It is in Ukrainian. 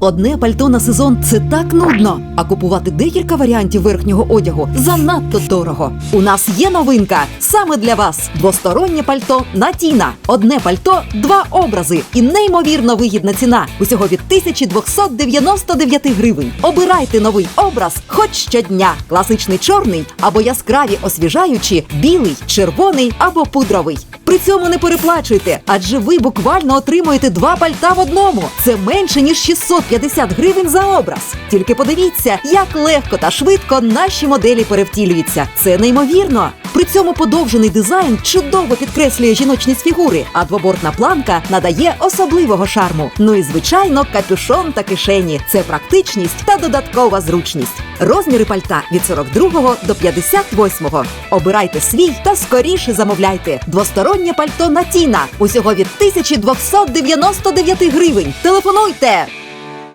Одне пальто на сезон це так нудно. А купувати декілька варіантів верхнього одягу занадто дорого. У нас є новинка саме для вас: двостороннє пальто на Тіна. Одне пальто, два образи і неймовірно вигідна ціна. Усього від 1299 гривень. Обирайте новий образ хоч щодня. Класичний чорний або яскраві освіжаючі, білий, червоний або пудровий. При цьому не переплачуйте, адже ви буквально отримуєте два пальта в одному. Це менше ніж 650 гривень за образ. Тільки подивіться, як легко та швидко наші моделі перевтілюються. Це неймовірно. При цьому подовжений дизайн чудово підкреслює жіночність фігури, а двобортна планка надає особливого шарму. Ну і звичайно, капюшон та кишені це практичність та додаткова зручність. Розміри пальта від 42 до 58. Обирайте свій та скоріше замовляйте. Двостороннє пальто на Тіна. Усього від 1299 гривень. Телефонуйте!